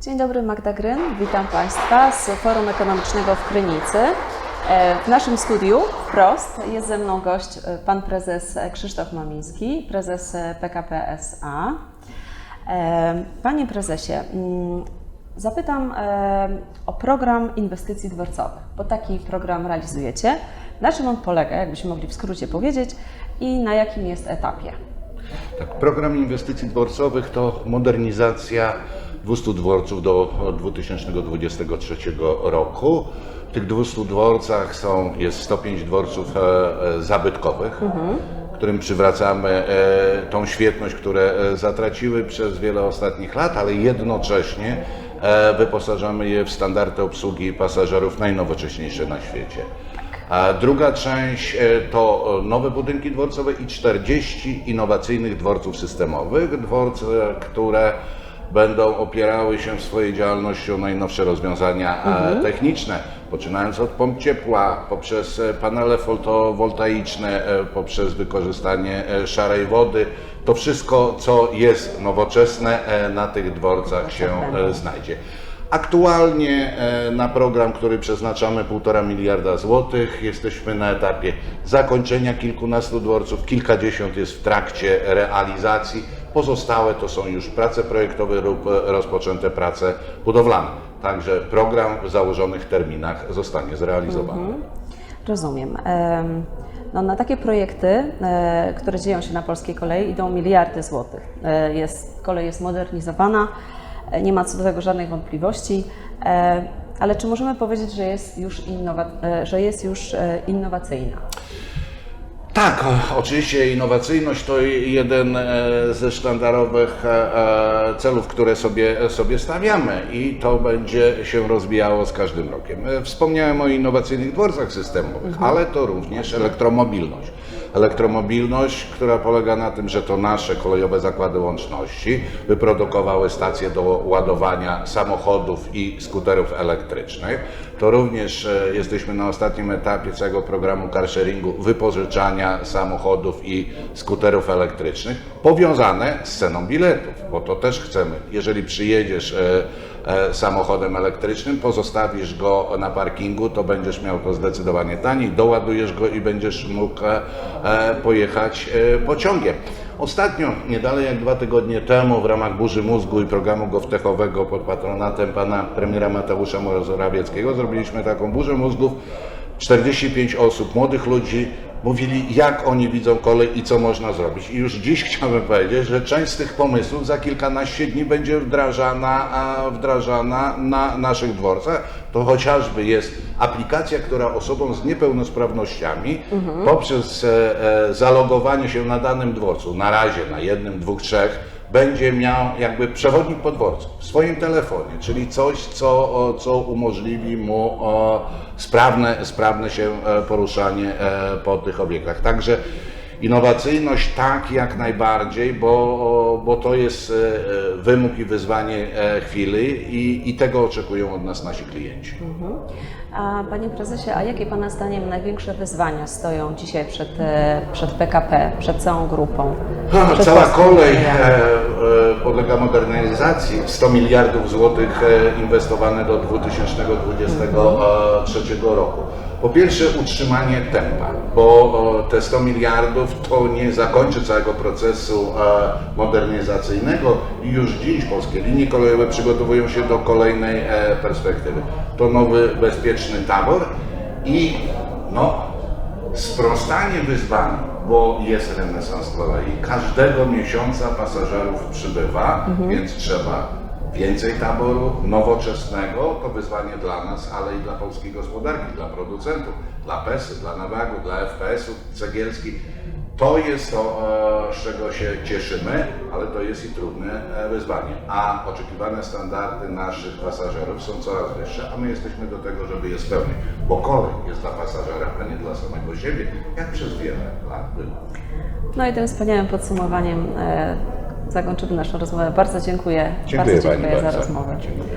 Dzień dobry, Magda Gryn. Witam Państwa z Forum Ekonomicznego w Krynicy. E, W naszym studiu wprost jest ze mną gość e, pan prezes Krzysztof Mamiński, prezes e, PKP SA. Panie prezesie, mm, zapytam o program inwestycji dworcowych, bo taki program realizujecie. Na czym on polega, jakbyśmy mogli w skrócie powiedzieć, i na jakim jest etapie? Tak, program inwestycji dworcowych to modernizacja 200 dworców do 2023 roku. W tych 200 dworcach są, jest 105 dworców e, e, zabytkowych, którym przywracamy e, tą świetność, które zatraciły przez wiele ostatnich lat, ale jednocześnie wyposażamy je w standardy obsługi pasażerów najnowocześniejsze na świecie. A druga część to nowe budynki dworcowe i 40 innowacyjnych dworców systemowych. Dworce, które będą opierały się w swojej działalności o najnowsze rozwiązania e, techniczne, poczynając od pomp ciepła, poprzez e, panele fotowoltaiczne, e, poprzez wykorzystanie szarej wody. To wszystko, co jest nowoczesne, na tych dworcach się znajdzie. Aktualnie na program, który przeznaczamy 1,5 miliarda złotych, jesteśmy na etapie zakończenia kilkunastu dworców, kilkadziesiąt jest w trakcie realizacji. Pozostałe to są już prace projektowe lub e, rozpoczęte prace budowlane. Także program w założonych terminach zostanie zrealizowany. Rozumiem. Em, No, na takie projekty, e, które dzieją się na polskiej kolei, idą miliardy złotych. E, Jest, kolej jest modernizowana, nie ma co do tego żadnych wątpliwości, ale czy możemy powiedzieć, że jest już, innowa- że jest już innowacyjna? Tak, oczywiście innowacyjność to jeden e, ze sztandarowych e, e, celów, które sobie, sobie stawiamy i to będzie się rozwijało z każdym rokiem. Wspomniałem o innowacyjnych dworcach systemowych, ale to również elektromobilność. Elektromobilność, która polega na tym, że to nasze kolejowe zakłady łączności wyprodukowały stacje do ładowania samochodów i skuterów elektrycznych. To również e, jesteśmy na ostatnim etapie całego programu carsharingu wypożyczania samochodów i skuterów elektrycznych powiązane z ceną biletów, bo to też chcemy. Jeżeli przyjedziesz e, samochodem elektrycznym, pozostawisz go na parkingu, to będziesz miał to zdecydowanie taniej, doładujesz go i będziesz mógł e, e, pojechać e, pociągiem. Ostatnio, nie dalej jak dwa tygodnie temu, w ramach Burzy Mózgu i programu GovTechowego pod patronatem pana premiera Mateusza Morawieckiego zrobiliśmy taką burzę mózgów. 45 osób, młodych ludzi, mówili, jak oni widzą kolej i co można zrobić. I już dziś chciałbym powiedzieć, że część z tych pomysłów za kilkanaście dni będzie wdrażana, wdrażana na naszych dworcach. To chociażby jest aplikacja, która osobom z niepełnosprawnościami poprzez e, e, zalogowanie się na danym dworcu, na razie na jednym, dwóch, trzech, będzie miał jakby przewodnik po dworcu w swoim telefonie, czyli coś, co, co umożliwi mu sprawne, sprawne się e, poruszanie e, po tych obiektach. Także innowacyjność tak jak najbardziej, bo, bo to jest e, wymóg i wyzwanie chwili i, i tego oczekują od nas nasi klienci. A Panie Prezesie, a jakie Pana zdaniem największe wyzwania stoją dzisiaj przed, przed PKP, przed całą grupą? Ha, Przed Cała kolej e, e, podlega modernizacji. 100 miliardów złotych e, inwestowane do 2023 roku. Po pierwsze utrzymanie tempa, bo te 100 miliardów to nie zakończy całego procesu modernizacyjnego i już dziś polskie linie kolejowe przygotowują się do kolejnej perspektywy. To nowy bezpieczny tabor i no, sprostanie wyzwaniu, bo jest renesans kolei. Każdego miesiąca pasażerów przybywa, więc trzeba więcej taboru nowoczesnego. To wyzwanie dla nas, ale i dla polskiej gospodarki, dla producentów, dla PESY, dla Nawagu, dla FPS-u Cegielski. To jest to, e, z czego się cieszymy, ale to jest i trudne e, wyzwanie. A oczekiwane standardy naszych pasażerów są coraz wyższe, a my jesteśmy do tego, żeby je spełnić. Bo kolej jest dla pasażera, a nie dla samego siebie, jak przez wiele lat było. No i tym wspaniałym podsumowaniem e, zakończymy naszą rozmowę. Bardzo dziękuję. Dziękuję bardzo dziękuję za bardzo. rozmowę. Dziękuję.